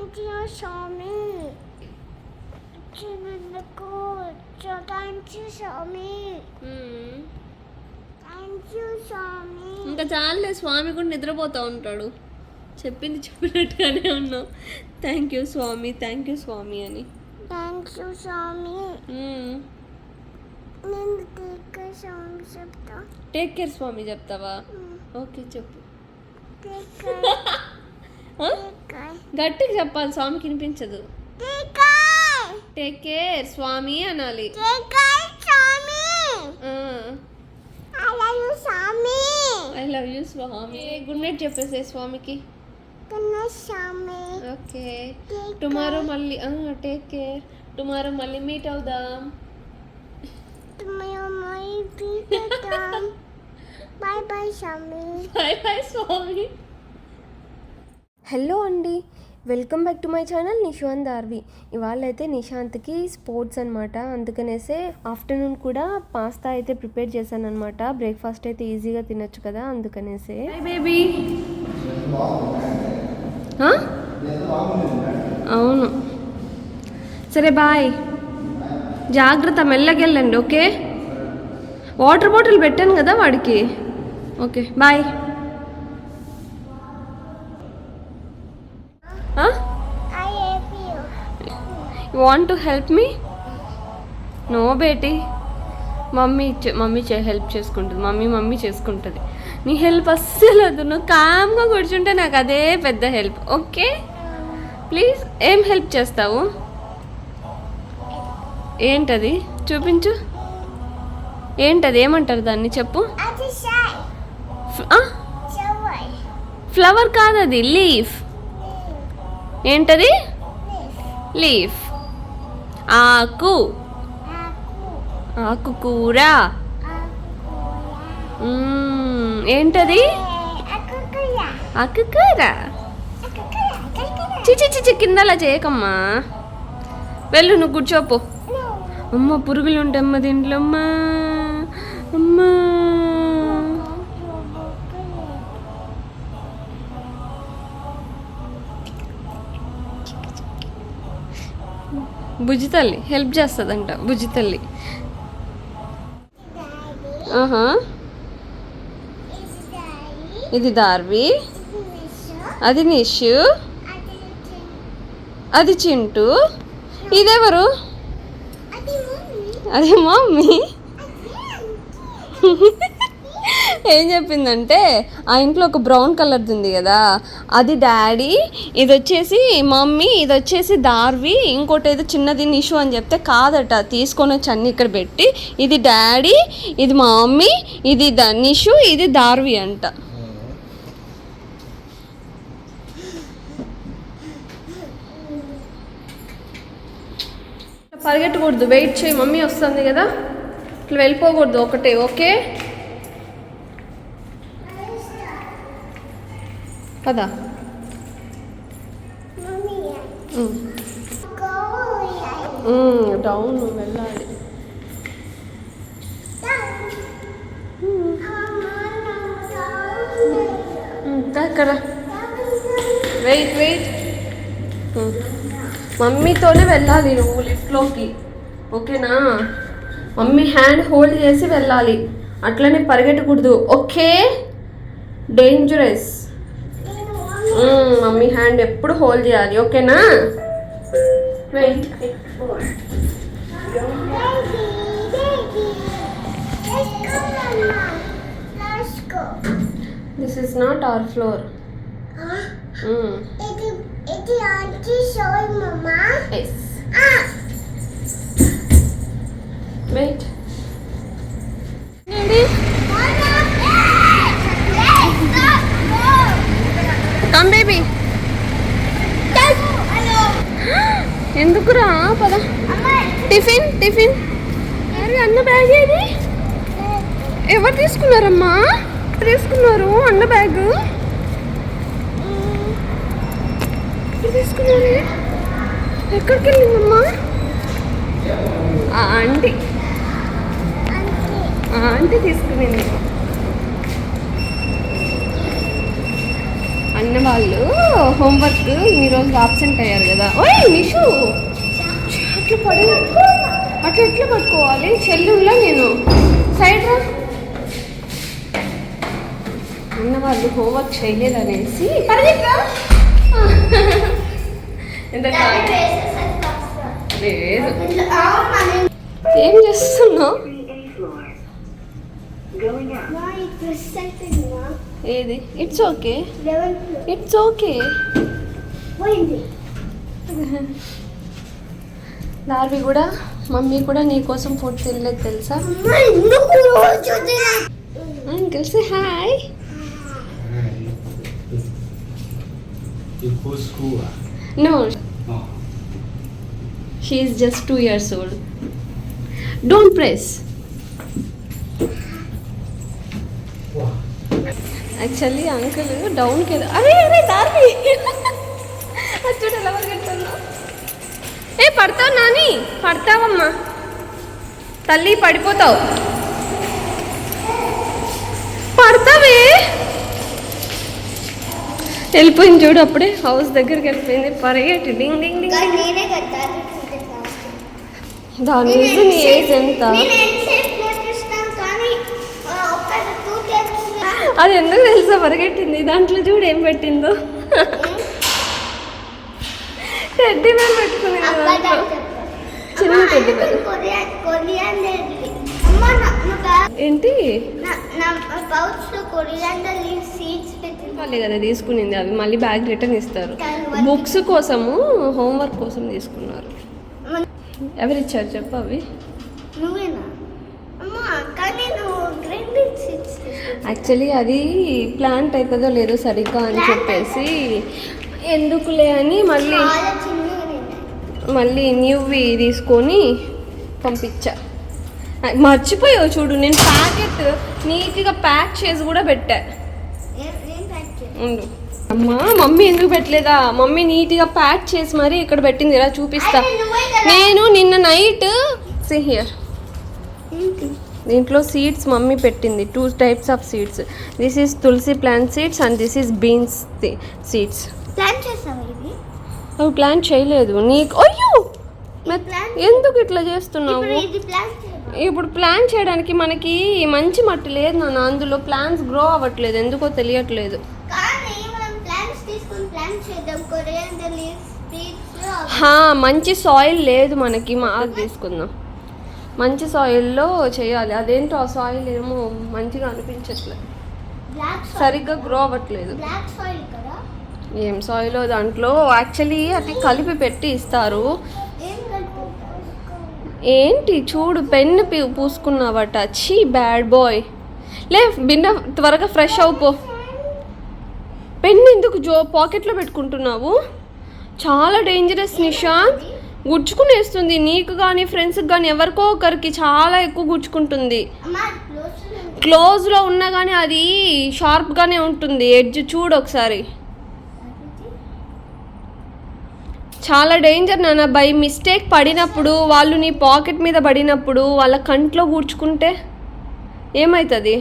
You Swami చిన్నకు thank you Swami. Thank you Swami ఇంకా చాలులే స్వామి కూడా నిద్రపోతూ ఉంటాడు. చెప్పింది చెప్పినట్టుగానే ఉన్నావు thank you Swami thank you Swami అని. Thank you Swami. మ్మ్. నేను టీక స్వామి చెప్తా. టేక్ కేర్ స్వామి చెప్తావా? ఓకే చెప్పు. టీక ఆ? గట్టిగా చెప్పాలి స్వామికి వినిపించదు. టీక కేర్ స్వామి అనాలి. I love you Swami. I love you Swami good night చెప్పేసే స్వామికి ఓకే టుమారో మళ్ళీ టేక్ కేర్ టుమారో మళ్ళీ మీట్ అవుదాం. Bye bye Swami. Bye bye Swami. Hello అండి. Welcome back to my channel Nishant R V అయితే నిశాంత్కి sports అనమాట అందుకనేసే afternoon కూడా పాస్తా అయితే ప్రిపేర్ చేశాను అనమాట బ్రేక్ఫాస్ట్ అయితే ఈజీగా తినొచ్చు కదా అందుకనేసే. బేబీ అవును. సరే బాయ్. జాగ్రత్త మెల్లగెళ్ళండి ఓకే? వాటర్ బాటిల్ పెట్టాను కదా వాడికి. Okay bye. You want to help me no beti mummy mummy చే హెల్ప్ చేసుకుంటుంది. మమ్మీ మమ్మీ చేసుకుంటుంది. నీ హెల్ప్ అస్సలు వద్దు. నువ్వు కామ్గా కూర్చుంటే నాకు అదే పెద్ద హెల్ప్ ఓకే ప్లీజ్ ఏం హెల్ప్ చేస్తావు? ఏంటది? చూపించు. ఏంటది? ఏమంటారు దాన్ని? చెప్పు. ఫ్లవర్ కాదు అది లీఫ్ ఏంటది? లీఫ్. ఆకు. ఆకు ఆకుకూర ఏంటది? ఆకుకూర చిచి చిచి కిందలా చేయకమ్మా. వెళ్ళు నువ్వు కూర్చోపో. అమ్మ పురుగులు ఉంటాయమ్మ దీంట్లో అమ్మా అమ్మా. బుజ్జి తల్లి హెల్ప్ చేస్తుందంట బుజ్జి తల్లి. ఆహా. ఇది దార్వి. అది నిషు. అది చింటూ. ఇదెవరు? అది మమ్మీ. ఏం చెప్పిందంటే ఆ ఇంట్లో ఒక బ్రౌన్ కలర్ది ఉంది కదా అది డాడీ ఇది వచ్చేసి మమ్మీ ఇది వచ్చేసి దార్వి ఇంకోటి ఏదో చిన్నది నిషు అని చెప్తే కాదట తీసుకొని వచ్చి అన్ని ఇక్కడ పెట్టి ఇది డాడీ ఇది మా మమ్మీ ఇది ద నిషు ఇది దార్వి అంట. పరిగెట్టకూడదు వెయిట్ చేయి మమ్మీ వస్తుంది కదా ఇట్లా వెళ్ళిపోకూడదు ఒకటే ఓకే? కదా డౌన్ వెళ్ళాలి. అక్కడ వెయిట్ వెయిట్. మమ్మీతోనే వెళ్ళాలి నువ్వు లిఫ్ట్లోకి. ఓకేనా? మమ్మీ హ్యాండ్ హోల్డ్ చేసి వెళ్ళాలి. అట్లనే పరిగెట్టకూడదు. ఓకే? డేంజరస్. మమ్మీ హ్యాండ్ ఎప్పుడు హోల్డ్ చేయాలి ఓకేనా? Wait this is not our floor wait come ఎందుకురా? పద. Tiffin tiffin. అరే అన్న బ్యాగ్ ఏది? ఎవరు తీసుకున్నారమ్మా? తీసుకున్నారు అన్న బ్యాగ్? తీసుకున్నారు? ఎక్కడికి వెళ్ళిందమ్మా? ఆంటీ. ఆంటీ తీసుకునింది. అన్న వాళ్ళు హోంవర్క్ ఇన్ని రోజులు ఆబ్సెంట్ అయ్యారు కదా. ఓయ్ నిషు! అట్లా పడి అట్లా ఎట్లా పట్టుకోవాలి? చెల్లుల్లో నేను. సైడ్ రా. అన్న వాళ్ళు హోంవర్క్ చేయలేదనేసి. ఎంత. లేదు. ఏం చేస్తున్నావు? ఏది? It's okay it's okay Narvi కూడా మమ్మీ కూడా నీ కోసం ఫుడ్ తినలేదు తెలుసా? Uncle say hi? No. She is just two years old don't press actually uncle డౌన్కి అరే అరే దారి చూడు ఎలా ఏ పడతావు నాని? పడతావమ్మా. తల్లి పడిపోతావు. పడతావే? వెళ్ళిపోయింది చూడు అప్పుడే హౌస్ దగ్గరికి వెళ్ళిపోయింది. పరిగెట్టి. డింగ్ డింగ్ డింగ్ దాని నుంచి నీ ఏజ్ ఎంత నేను ఎంతసేపు నేర్పిస్తాను కానీ ఆ, ఒక్క టూ టైమ్స్ అది ఎందుకు తెలుసా? పరిగెట్టింది. దాంట్లో చూడు ఏం పెట్టిందో. టెడ్డీ బేర్ పెట్టుకునింది చిన్న టెడ్డీ బేర్ ఏంటి? వాళ్ళే కదా తీసుకునింది. అవి మళ్ళీ బ్యాగ్ రిటర్న్ ఇస్తారు. బుక్స్ కోసము హోంవర్క్ కోసం తీసుకున్నారు. ఎవరిచ్చారు చెప్పు అవి? నువ్వేనా? అమ్మ కానీ నువ్వు యాక్చువల్లీ అది ప్లాంట్ అవుతుందో లేదో సరిగ్గా అని చెప్పేసి ఎందుకులే అని మళ్ళీ. మళ్ళీ న్యూవి తీసుకొని పంపించా. మర్చిపోయావు చూడు నేను ప్యాకెట్ నీట్గా ప్యాక్ చేసి కూడా పెట్టా. ఉండు. అమ్మా మమ్మీ ఎందుకు పెట్టలేదా? మమ్మీ నీట్గా ప్యాక్ చేసి మరి ఇక్కడ పెట్టింది. ఇలా చూపిస్తా. నేను నిన్న నైట్ హియర్ ఏంటి? దీంట్లో సీడ్స్ మమ్మీ పెట్టింది. Two types of seeds this is tulsi plant seeds and this is beans seeds plan ఇది? అవి ప్లాంట్ చేయలేదు. నీకు అయ్యో! ఎందుకు ఇట్లా చేస్తున్నావు? ఇప్పుడు ప్లాన్ ప్లాన్ చేయడానికి మనకి మంచి మట్టి లేదు నాన్న. అందులో ప్లాంట్స్ గ్రో అవ్వట్లేదు. ఎందుకో తెలియట్లేదు. ప్లాన్స్ ప్లాన్ మంచి సాయిల్ లేదు మనకి. మా తీసుకుందాం. మంచి సాయిల్లో చేయాలి. అదేంటో ఆ సాయిల్ ఏమో మంచిగా అనిపించట్లేదు సరిగ్గా గ్రో అవ్వట్లేదు. ఏం సాయిల్ దాంట్లో? యాక్చువల్లీ అది కలిపి పెట్టి ఇస్తారు. ఏంటి? చూడు పెన్ను పీ పూసుకున్నావట. చీ బ్యాడ్ బాయ్ లే బిన్న త్వరగా ఫ్రెష్ అవుపో. పెన్ ఎందుకు జో పాకెట్లో పెట్టుకుంటున్నావు? చాలా డేంజరస్ నిషాంత్. గుచ్చుకునేస్తుంది నీకు కానీ ఫ్రెండ్స్కి కానీ ఎవరికో ఒకరికి చాలా ఎక్కువ గుచ్చుకుంటుంది. క్లోజ్లో ఉన్నా కానీ అది షార్ప్గానే ఉంటుంది. ఎడ్జ్ చూడు ఒకసారి. చాలా డేంజర్ నాన్న. బై మిస్టేక్ పడినప్పుడు వాళ్ళు నీ పాకెట్ మీద పడినప్పుడు వాళ్ళ కంట్లో కూర్చుకుంటే ఏమవుతుంది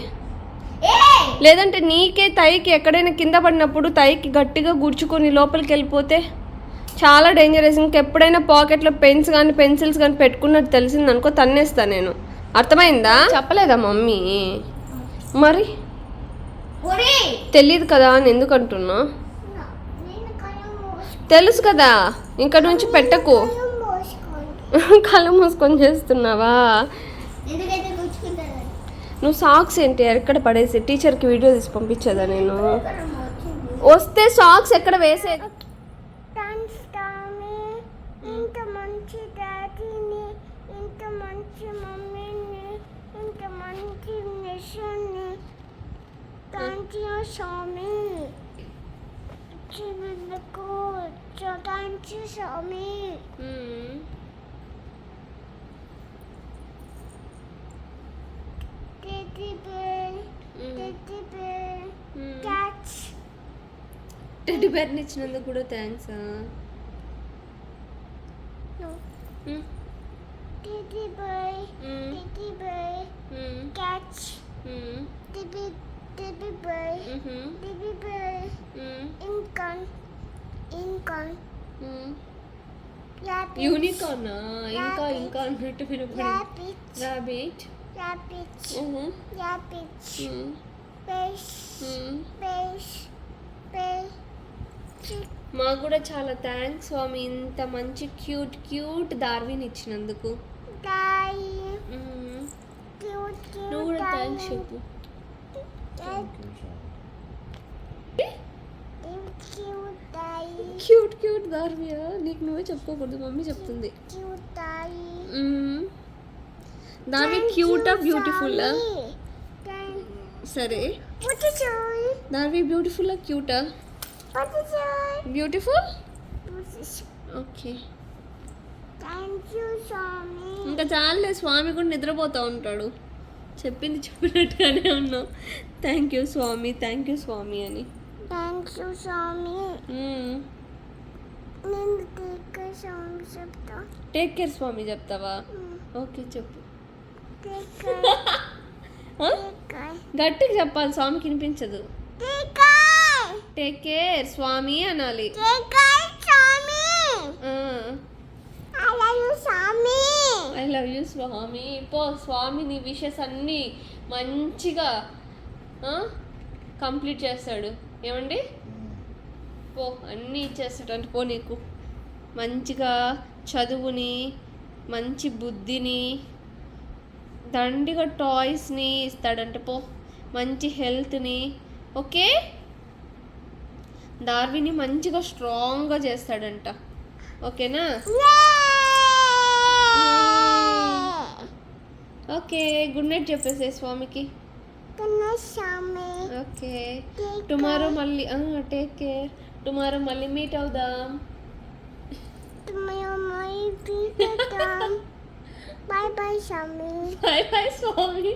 లేదంటే నీకే తైకి ఎక్కడైనా కింద పడినప్పుడు తైకి గట్టిగా గుర్చుకొని లోపలికి వెళ్ళిపోతే చాలా డేంజరస్ ఇంకెప్పుడైనా పాకెట్లో పెన్స్ కానీ పెన్సిల్స్ కానీ పెట్టుకున్నట్టు తెలిసింది అనుకో తన్నేస్తా నేను. అర్థమైందా? చెప్పలేదా మమ్మీ? మరి? తెలియదు కదా అని ఎందుకు అంటున్నా? తెలుసు కదా ఇంకా నుంచి పెట్టకు. కళ్ళు మూసుకొని చేస్తున్నావా? నువ్వు సాక్స్ ఏంటి? ఎక్కడ పడేసి టీచర్కి వీడియో తీసి పంపించేదా నేను? వస్తే సాక్స్ ఎక్కడ వేసేది thank you Swami చిన్నకు thank you Swami teddy bear teddy bear catch teddy బేర్ని ఇచ్చినందుకు కూడా thanks Teddy bear, teddy bear, baby. Lincoln, Lincoln, మ్మ్. rabbit, యూనికార్నా ఇంకా ఇంకా అన్నట్టు వినపడింది rabbit, రాబిట్ rabbit, మ్మ్. rabbit, మ్మ్. fish, మ్మ్. fish, fish, మాకు కూడా చాలా థ్యాంక్స్ స్వామి. ఇంత మంచి క్యూట్ క్యూట్ దార్విని ఇచ్చినందుకు. నువ్వు కూడా థ్యాంక్స్ చెప్పు. క్యూట్ క్యూట్ దార్వియా నీకు నువ్వే చెప్పుకోకూడదు మమ్మీ చెప్తుంది. దార్వి క్యూటా బ్యూటిఫుల్లా సరే? దార్వి బ్యూటిఫుల్లా క్యూటా? బ్యూటిఫుల్? ఓకే. ఇంకా చాలే స్వామి కూడా నిద్రపోతూ ఉంటాడు. చెప్పింది చెప్పినట్టుగానే ఉన్నావు. Thank you Swami thank you Swami అని. నేను టీకా స్వామి టేక్ కేర్ స్వామి చెప్తావా? ఓకే చెప్పు. ఆ? టీకా గట్టిగా చెప్పాలి స్వామికి వినిపించదు. టీకా కేర్ స్వామి అనాలి. I love you Swami. పో స్వామి నీ విషెస్ అన్నీ మంచిగా కంప్లీట్ చేస్తాడు. ఏమండి? పో అన్నీ ఇచ్చేస్తాడు. అంటే పో నీకు. మంచిగా చదువుని మంచి బుద్ధిని దండిగా టాయ్స్ని ఇస్తాడంట పో. మంచి హెల్త్ని ఓకే? డార్విని మంచిగా స్ట్రాంగ్గా చేస్తాడంట. ఓకేనా? ఓకే గుడ్ నైట్ చెప్పేసే స్వామికి. ఓకే. టుమారో మళ్ళీ టేక్ కేర్ టుమారో మళ్ళీ మీట్ అవుదాం tomorrow my Peter bye bye Swami bye bye Swami